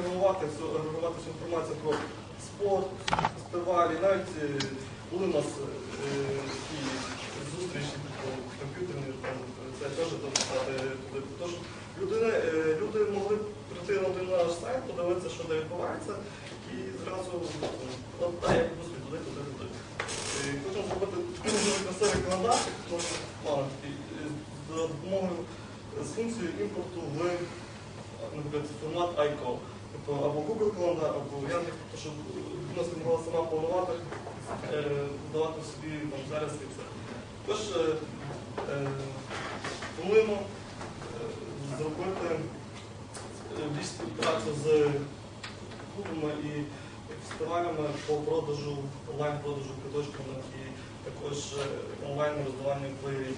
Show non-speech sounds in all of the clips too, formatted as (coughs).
агрегувати всю, агрегувати інформацію про спорт, фестивалі, навіть е, були у нас е, такі зустрічі комп'ютерні, це теж дописати туди. Тож людини, е, люди могли прийти на один наш сайт, подивитися, що де відбувається, і зразу а, як господи, туди, туди, туди. Е, Хочемо зробити дуже красивий календар, е, за допомогою з функцією імпорту в формат ICO. Тобто або Google календар, або Яндекс, тобто, щоб людина змогла сама планувати, е, давати собі там, зараз і все. Також е, е, плануємо зробити більш співпрацю з клубами і фестивалями по продажу, онлайн-продажу квиточками і також онлайн роздавання плеєрів.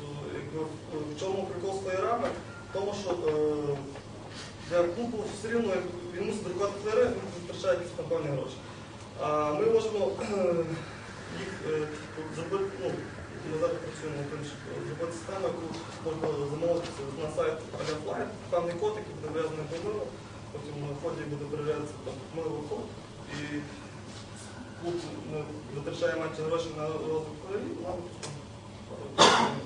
Тобто, в чому прикол з плеєрами? В тому, що для клубу все рівно як він мусить друкувати плеєри, він витрачає якісь певні гроші. А ми можемо їх е, зробити, ну, ми зараз працюємо зробити систему, яку можна замовити на сайт Aляфлайн, певний код, який буде в'язаний милу, потім на вході буде перевірятися там миловий код, і клуб витрачає менше грошей на розвиток плеєрів, нам (coughs)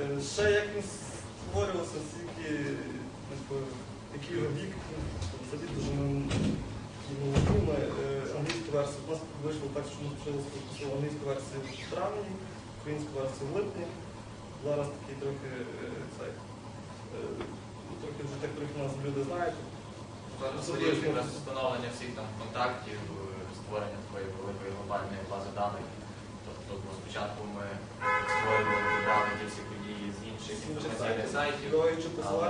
Е, Ще як він створювався, скільки, який його вік, це дуже ми англійську версію. У нас вийшло так, що ми почали спочатку англійську версію в травні, українську версію в липні. Зараз такий трохи е, цей. е, Трохи вже так трохи нас люди знають. Зараз якраз встановлення всіх там контактів, е, створення такої великої глобальної бази даних. Тобто ну, спочатку ми створювали дані ті всі події з інших інформаційних сайтів, але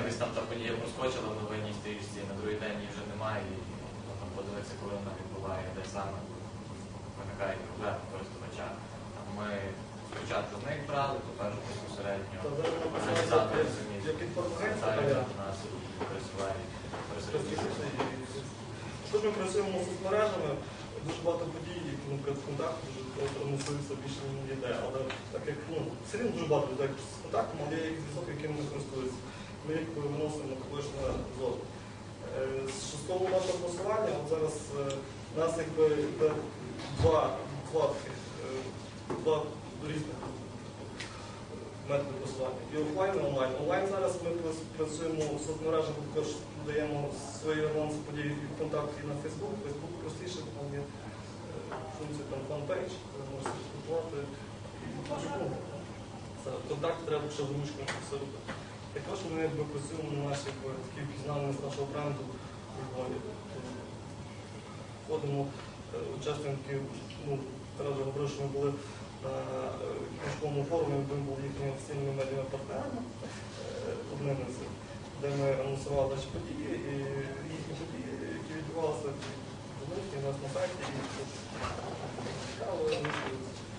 якось там та подія проскочила в новинній стрічці, на другий день її вже немає, і ну, там подивитися, коли вона відбуває, де саме виникають проблеми користувача. Ми спочатку з них брали, тепер вже безпосередньо організатори самі звертаються до нас і присувають. Тут ми працюємо з соцмережами, дуже багато подій, які, наприклад, контакт дуже носуються більше не йде. Але так як ну, все рівно дуже багато людей з контактом, але є якийсь зв'язок, яким ми користуємося. Ми їх виносимо на зону. Е, З шостого нашого посилання, от зараз е, у нас якби йде два, два, таких, е, два різних методи посилання. І офлайн, і онлайн. Онлайн зараз ми працюємо в соцмережах, також даємо свої анонси подій в контакт і на Facebook. Facebook простіше, там є е, функція там фан-пейдж, де можна спілкувати. Контакт треба ще з все робити. Також ми на наші такі впізнаваність нашого бренду у Львові. Входимо е, учасники, ну, Тарас вже говорив, що ми були на е, книжковому форумі, ми були їхніми офіційними медіа партнерами, е, одними з де ми анонсували наші події і їхні події, які відбувалися в і у нас на сайті. І це цікаво, ми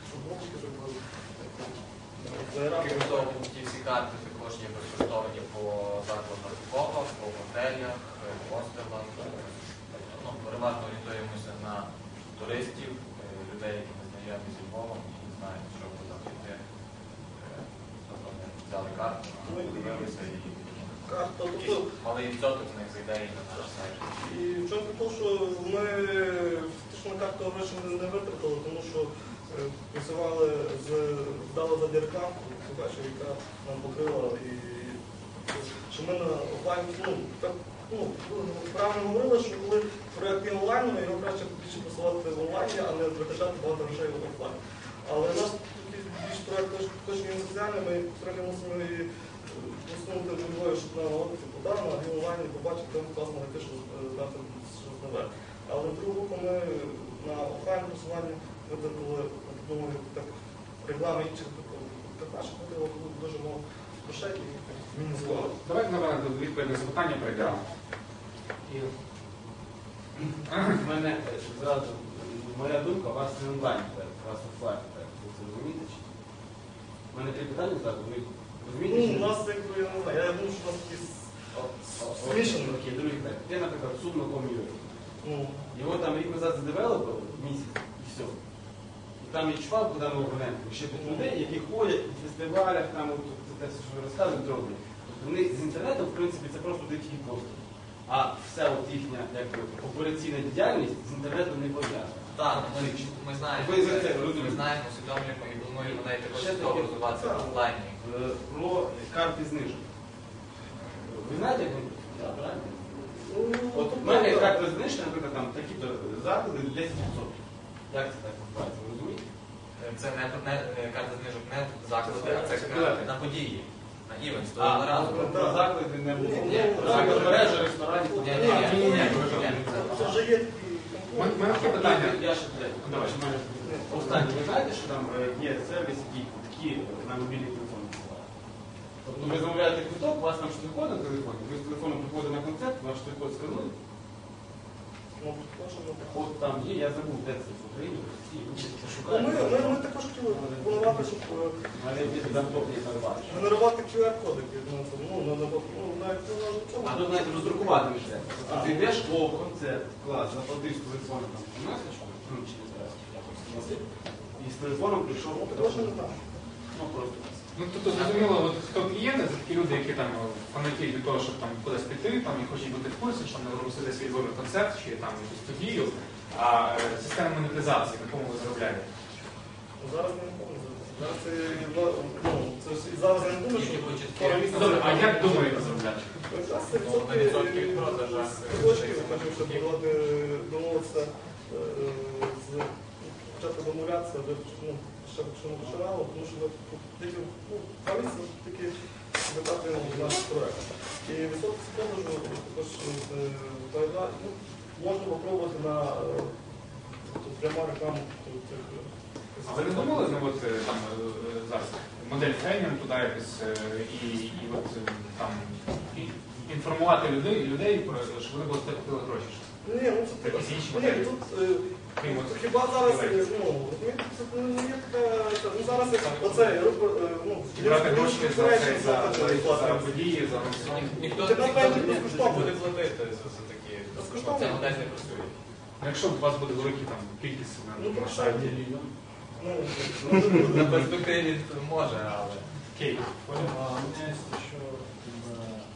футболки зробили. Крім того, ті всі карти також є безкоштовні по закладах Львова, по готелях, хостелах. Ну, переважно орієнтуємося на туристів, е, людей, які не знайомі зі Львовом і не знають, що куди піти. Е, Тобто взяли карту, подивилися і тобто якийсь малий відсоток з них зайде і на наш сайт. І в чому прикол, що ми фактично карту гроші не, витратили, тому що е, працювали з вдали за рекламу, побачив, яка нам покрила і що ми на офлайн, ну, так, ну, правильно говорили, що коли проєкт є онлайн, його краще більше посилати в онлайні, а не витрачати багато грошей в офлайн. Але наш більш проєкт теж соціальний, ми трохи мусимо і посунути другою, щоб на офісі подано, а він онлайн і побачив, там класно знайти, що е, знати щось нове. Але другу руку ми на офлайн просуванні витратили, думаю, так, реклами інших наших мотивів дуже мало грошей і мінізували. Давайте до відповідь на запитання прийдемо. У мене зразу моя думка, у вас не онлайн у вас офлайн. Ви це розумієте? У мене три питання зразу. Розумієте? Ну, у нас якби, я не знаю, я думаю, що у нас такі Смішано. Окей, другий проект. Ти, наприклад, судно.com.ua. ну, Його там рік назад задевелопили, місяць, і все. І там є чувак, куди ми обернемо, ще п'ять людей, які ходять в фестивалях, там от, це те, що ви розказуєте, роблять. Тобто вони з інтернету, в принципі, це просто дикі постери. а вся от їхня якби, операційна діяльність з інтернетом не пов'язана. Так, ми, ми знаємо, Ви за це ми розумієте? знаємо, усвідомлюємо і на також Ще частково розвиватися в онлайні. Е, Про карти знижок. Ви знаєте, як вони працюють, правильно? От у мене є карта знижка, наприклад, там такі-то заклади 10%. Як це так відбувається, ви розумієте? Е, Це не, не е, карта знижок не заклади, а це карти на події, на івент, А, того разу. заклади не було. Ні, ні, Заклад ні. мережа, ресторанів. Ні, ні, ні, ні, ні, Це вже є мене- таке питання. Я ще третє. Давай. Останнє, ви знаєте, що там е, є сервіс, який квитки на мобільний телефон відсилає? Тобто ви замовляєте квиток, у вас там штрих-код на телефоні, ви з телефоном приходите на концерт, ваш штрих-код сканує, не от там є, я забув, де це в Україні, в Росії, ви Ну. Ми, ми, ми також хотіли планувати, щоб е, Але не генерувати QR-кодики. Ну, це, ну, на, на, ну, навіть. А тут навіть роздрукувати не. Тобто ти йдеш о концерт, клас, заплатив з телефону там 17, ну, раз, якось носив, і з телефоном прийшов, Ну, ну просто. Ну тобто зрозуміло, от хто клієнти, це такі люди, які там фанатіють від того, щоб там кудись піти, там і хочуть бути в курсі, що там не робити свій зборний концерт чи там якусь подію. А е, система монетизації, на якому ви заробляєте? Ну, Зараз не. Зараз це, ну, це ж і зараз не думаю, що. Добре, а як думаєте заробляти? Якраз це Ну, на відсотки від. Точки, ми хочемо, щоб домовитися е, з почати домовлятися, де ну, ще що починало, тому що тільки ну, місяці тільки викатуємо наш проект. І з продажу також е, ну, можна попробувати на е, тобто, пряма цих. е, А ви не думали, ну от е, там зараз модель тренінг туди якось і, і от там і, інформувати людей, людей про щоб вони були платили гроші. Що Ні, ну це Якісь інші ні, моделі? тут е, Крім от хіба зараз е, Давайте. ну розумієте, це не є така це, ну зараз як оце е, ну Брати гроші за це, за, за, за події, за. Ні- Ніхто, ніхто, напевно, ніхто безкоштовно. буде платити за, за такі. Безкоштовно. Ця модель не працює. Якщо у вас буде великий там кількість на, Ну, на так, сайті. Ну, може. На перспективі може, але. Окей. А, у меня есть еще, как бы,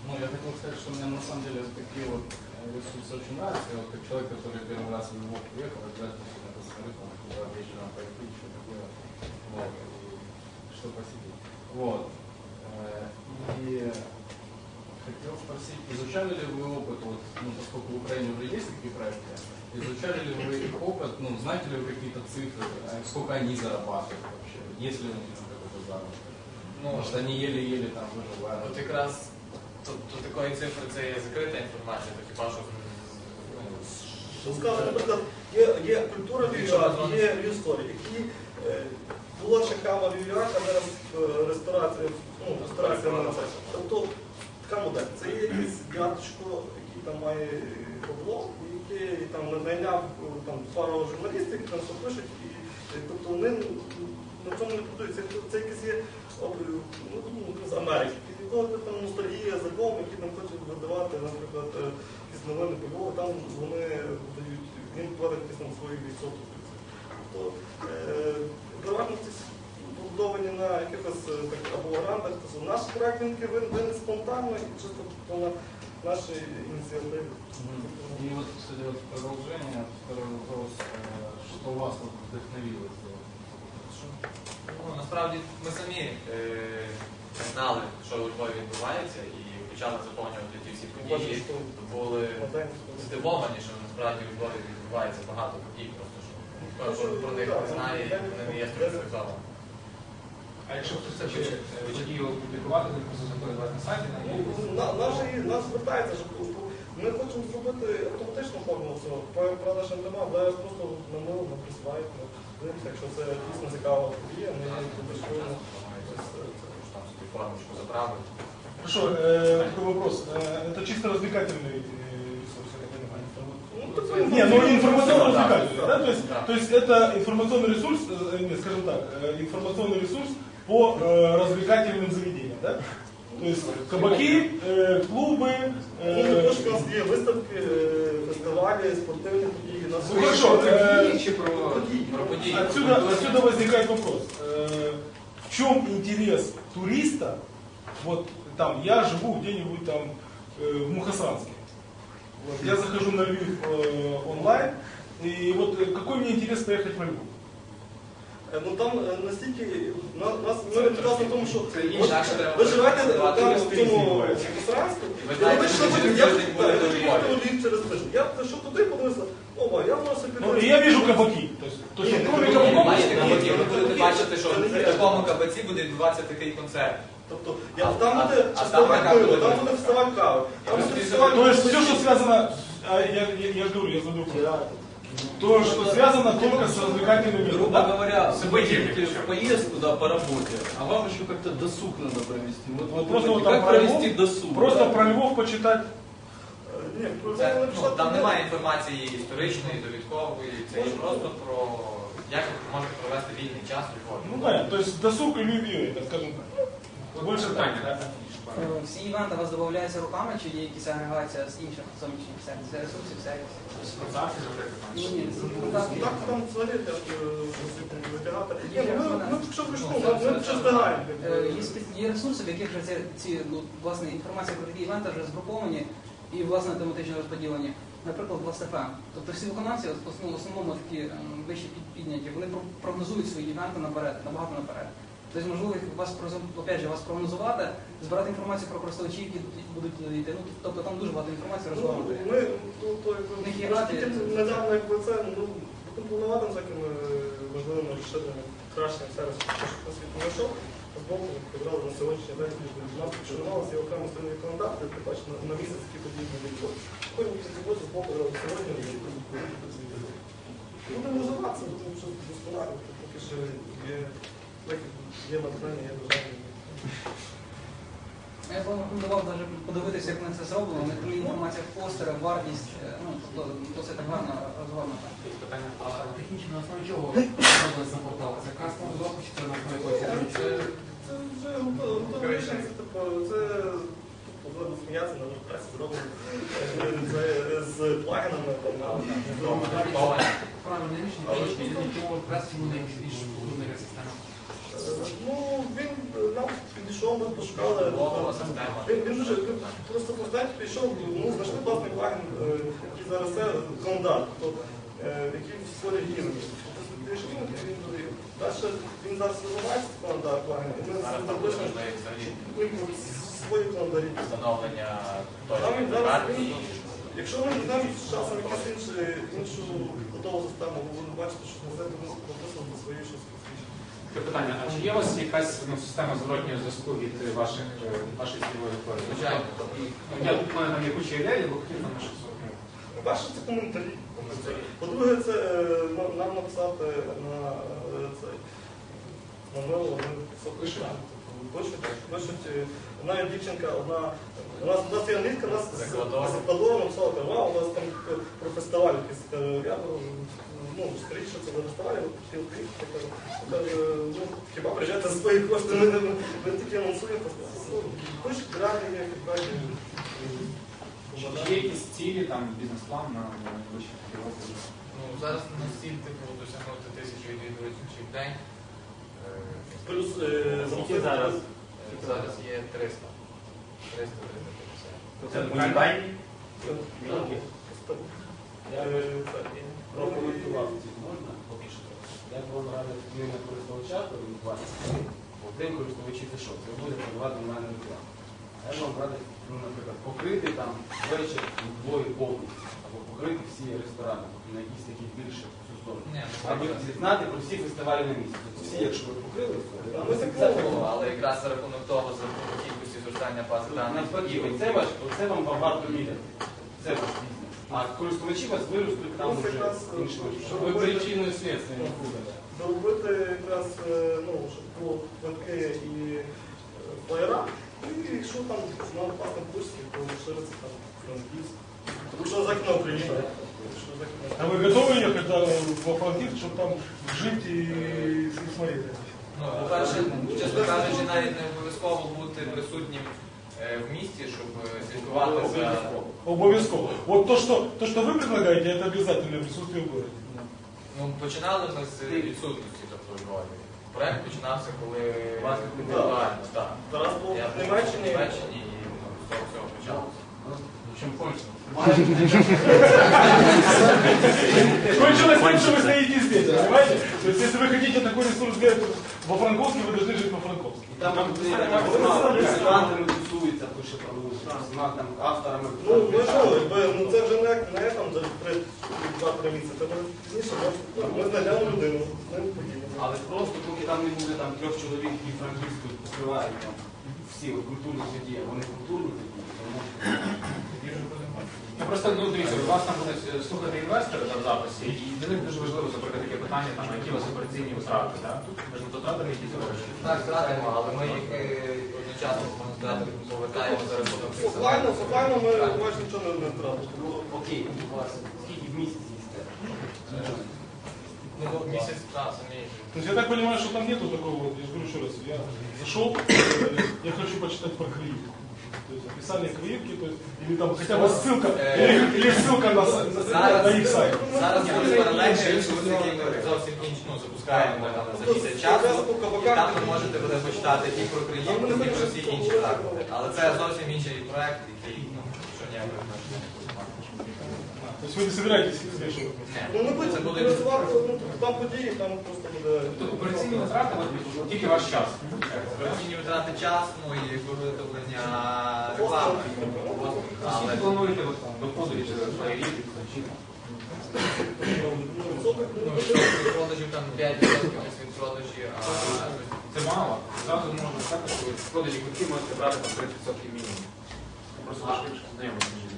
ну, я хотел сказать, что мне на самом деле такие вот э, ресурсы очень нравятся. Я вот как человек, который первый раз в Львов приехал, обязательно посмотрю, там, куда вечером пойти, что такое, вот, что посетить. Вот. Э, И хотел спросить, изучали ли вы опыт, вот, ну, поскольку в Украине уже есть такие проекты, изучали ли вы их опыт, ну, знаете ли вы какие-то цифры, э, сколько они зарабатывают вообще, есть ли у них какой-то заработок? Ну, что они еле-еле там выживают. От якраз то, то такої цифри це є закрита інформація, то хіба що ну, скажу, наприклад, є, є культура вівіар, є вівсторі, які е, була ще кава вівіар, а зараз е, ресторація, ну, ресторація на це. Тобто така модель. Це є якийсь дядечко, який там має бабло, який там найняв е, там, пару журналістів, які там все пишуть, і, е, тобто вони на цьому не будують. Це, якийсь є ну, ну, з Америки. І якого там ностальгія за Львовом, які там хочуть видавати, наприклад, е, якісь новини по Львову, там вони дають, він платить якісь там свої відсотки. Тобто е, переважно ці побудовані на якихось е, так, або грантах. Тобто наш проект він виник спонтанно і чисто по на- нашій ініціативі. Кстати, вот в второй вопрос, что вас вдохновило? Ну, насправді ми самі знали, що у Львові відбувається, і почали заповнювати ті всі події. Були здивовані, що насправді у Львові відбувається багато подій, просто що ніхто про, них не знає і вони не є структуризовані. А якщо хтось хоче е, опублікувати, то просто заходить вас на сайті, там наші, нас звертається, що ми хочемо зробити автоматичну форму цього. Правда, ще немає, але просто на мило, на присвають. Якщо це дійсно цікава подія, ми її публікуємо Там собі формочку заправити. Хорошо, э, такой вопрос. Э, это чисто развлекательный э, ресурс, я так понимаю. Ну, тобто, Не, ну информационно-развлекательный, да? То есть, Да. то есть это информационный ресурс, э, не, скажем так, э, информационный ресурс по э, развлекательным заведениям, да? То есть кабаки, э, клубы. Ну, також у Э, нас є виставки, е, фестивалі, спортивні події. У нас Ну, хорошо, Про е, події чи про Про події. отсюда, отсюда возникает вопрос. Э, в чем интерес туриста? Вот там я живу где-нибудь там э, в Мухасранске. Вот, я захожу на Львив э, онлайн, и вот э, какой мне интерес поехать в Львов? Е, Ну там е, настільки на- нас ми прекрасно в тому, що Це от інакше треба ви живете працювати там через в тиждень цьому буває. Саранську, Ви і знаєте, ви що що через я тиждень буде так, до я Львова. їхав в Львів через тиждень. Я прийшов туди, подивився, оба, я можу собі Ну, и я вижу кабаки. То есть, то есть Ні, кроме ні, Ви кабаков, бачите, ні, кабаки, ні, ви ні, будете ні, бачити, що це не в є. такому кабаці буде відбуватися такий концерт. Тобто я, А- там а- буде а часткове там яка пиво, буде там доля? буде фестиваль кави, там буде розумію, фестиваль то есть все, что связано, а, я, я, я же говорю, я задаю вопрос. То, что связано только с развлекательным миром. Грубо да? говоря, вы Событиями едете в причем. поездку да, по работе, а вам еще как-то досуг надо провести. Вот, вот Просто думаете, вот там как про провести Львов, досуг? Просто да? про Львов почитать. Ні, про це ну, там немає інформації історичної, довідкової, це є просто про як ви можете провести вільний час у Львові. Ну понятно, то есть досуг и любви, это скажем так. Больше питання. так. Е, Всі івенти у вас додаються руками, чи є якась агрегація з інших зовнішніх сервісів, Це ресурсів, сервісів? Там, Ні, ні. Так, там взагалі е, витягати. Ну, якщо прийшло, Ну, ми. Е, Є, ресурси, в яких вже ці, ці ну, власне, інформація про такі івенти вже згруповані і власне тематично розподілені. Наприклад, Last.fm. Тобто всі виконавці, в основному, такі ем, вищі підняті, вони прогнозують свої івенти наперед, набагато наперед. Тобто, можливо, вас опять же, вас прогнозувати, збирати інформацію про користувачів, які будуть йти. Ну, тобто там дуже багато інформації Ну, розгорнутої. ми, ну, то, якби, недавно, якби це, ну, будемо планувати всякими важливими розширеними, кращими сервісами, що знайшов, боку відразу на сьогоднішній день у нас підшарувалося і окремо календар, де ти бачиш на, на місяць, які події будуть. Кожен місяць роботи з боку одразу сьогодні. Будемо розвиватися, будемо щось досконалювати, поки що є, є натхнення, є бажання. Я б вам рекомендував навіть подивитися, як вони це зроблено. У них там інформація в постерах, вартість, е, ну, тобто досить так гарно розгорнута. питання. А технічно на основі чого робили сам портал? Це кастом запуск чи це на основі якогось? Це вже це типу, це тут сміятися, на пресі зроблено. З плагінами, там, буде система. Ну, він нам підійшов, ми пошукали. Він, він дуже він просто знаєте, пішов, ну, знайшли класний плагін, е, який зараз це тобто, е, який створює гімн. Пішов він, він додає. Далі він зараз розвивається кондар плагін, і ми Зараз запишемо свої календарі. встановлення точки партії. Якщо ми з часом якусь іншу, іншу готову систему, ви бачити, що на це написано до своєї щось. Питання, а чи є у вас якась ну, система зворотнього зв'язку від ваших, е, вашої цільової аудиторії? Звичайно. Я тут в мене там є куча ідей, бо хотів там щось. Перше це коментарі. По-друге, це е, нам- написати на е, цей на мило, ми все пишемо. Пишуть, пишуть, е, навіть дівчинка, одна, у нас, у нас є англійська, у нас з Закладова. написала, вау, у нас там е, про фестиваль якийсь. Я ну, скоріше, це за фестиваль, ви хотіли приїхати. Ну, хіба приїжджати за свої кошти, ми, не- ми такі анонсуємо. Ну, Пишуть, реально є фідбеки. Чи чи є якісь цілі, там, бізнес-план на на найближчі роки? Ну, зараз на ціль типу досягнути тисячу відвідувачів в день. Е, Плюс е, Скільки зараз? Зараз є 300. 300 350. Це унікальні? Е, це, Прокоментувати ці можна? Що. Як вам радить зміна користувача орієнтуватися? Один користувачі це що? Це буде продавати мене рекламу. Я вам радить, ну, наприклад, покрити там вечір двоє повністю, або покрити всі ресторани, тобто на якісь такі більше в цю сторону. Ну, Аби знати про всі фестивалі на місці. Тобто всі, якщо ви покрили, то ми це Було, але якраз за рахунок того, за рахунок кількості зростання бази даних. навпаки, оце ваш, оце вам багато міряти. Це ваш бізнес. А користувачі вас виростуть там Ну, це вже якраз, іншими. щоб Вы робити- причину и следствие не путали. доробити якраз, е, ну, щоб було квитки і е, і якщо там на власному курсі, то шириться там франківськ. Тому що Західна Україна. Якщо Західна А вы готовы ехать да, во Франкивск, чтобы там жить и, и смотреть? Ну, по-перше, чесно кажучи, навіть не обов'язково бути присутнім е, в місті, щоб е, слідкувати за. Обовязково. Вот то что, то, что вы предлагаете, это обязательное присутствие в городе. Ну, починали ми з відсутності тобто у Львові. Проект починався, коли Вас індивідуально, так. Тарас був Я в Німеччині. в Німеччині і ну, з того всього почалося. В общем, Польша. Кончилось тем, что вы стоите здесь, понимаете? То есть, если вы хотите такой ресурс взять во Франковске, вы должны жить во Франковске. І там музикантами тусуються, пише про музику, з там авторами. Ну, ну що, якби, ну це вже не, не там за три- два-три місяці, це пізніше, ну, ми знайдемо людину, з ним поділимо. Але просто поки там не буде там трьох чоловік, які франківську покривають там всі от культурні події, вони культурні події, тому Ну просто ну дивіться, у вас там будуть слухати інвестори там в записі, і для них дуже важливо запитати таке питання, там, які у вас операційні витрати, так? Ви ж не потратили якісь гроші. Так, зрадимо, але ми їх е, можна сказати, повертаємо за рахунок Офлайну, офлайну ми майже нічого не, втратили. ну, окей, у вас скільки в місяць їсте? Ну, місяць, так, самі. То есть я так понимаю, что там нету такого, я же говорю еще раз, я зашел, я хочу почитать про кривку. То есть описание кривки, то есть, или там хотя бы ссылка, или, или ссылка на, с- на, Зараз, на их сайт. зараз буде паралельний ресурс, який ми зовсім інш, ну, запускаємо там за місяць часу. І там ви можете буде почитати і про Україну, і про всі інші заклади. Але це зовсім інший проект, який, ну, що ніякої значення вы не собираетесь их смешивать? Ну, не буде, Це буде тобто там події, там просто буде... Тобто операційні витрати тільки ваш час. Операційні витрати час, ну і виготовлення реклами. Скільки плануєте доходи через рік, чи ну, що від продажів там 5% від продажі, а Це мало. Зразу можна сказати, що з продажі квитків можете брати там 30% мінімум. Просто знайомі. Про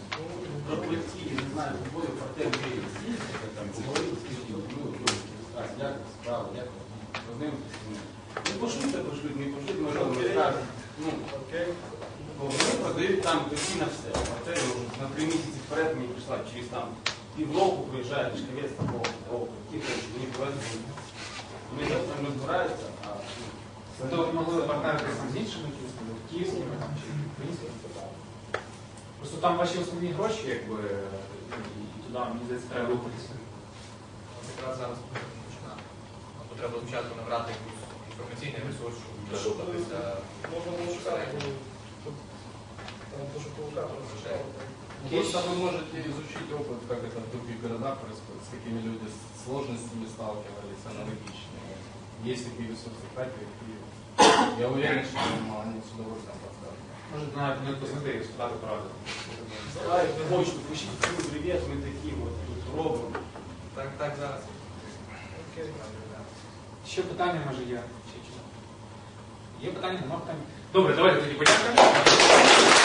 колективі, не знаю, тобою партнер їздити, там, поговорити, скажіть, ну, ну, так, як справа, як познайомитися з ними. Ну, пошлюйте, пошлють, не пошлють, може, вони скажуть. Ну, Окей. бо вони продають там ключі на все. Вже на три місяці вперед мені прийшла, через там півроку приїжджає шкавець такого, такого, ті, що мені повезли. Вони там розбираються, а То могли партнеритися з іншими київськими, чи українськими питаннями. Просто там ваші основні гроші, якби, ну, і туди, мені здається, треба рухатися. якраз зараз починати. Тобто треба спочатку набрати якийсь інформаційний ресурс, щоб Щоб дорухатися. можна було шукати, ну, щоб там пошуковика розшукати. Просто вы можете изучить опыт, как это в других городах происходит, с какими люди с сложностями сталкивались, аналогичные. Есть такие ресурсы в Харькове, в Киеве. Я уверен, что ну, они с удовольствием подскажут. Може, навіть не посмотри, спитати пораду. Ставить на почту, пишіть всім привіт, ми такі от тут робимо. Так, так зараз. Ще питання, може, є? Чи- чи- Є питання, нема питання. Добре, давайте тоді подякуємо.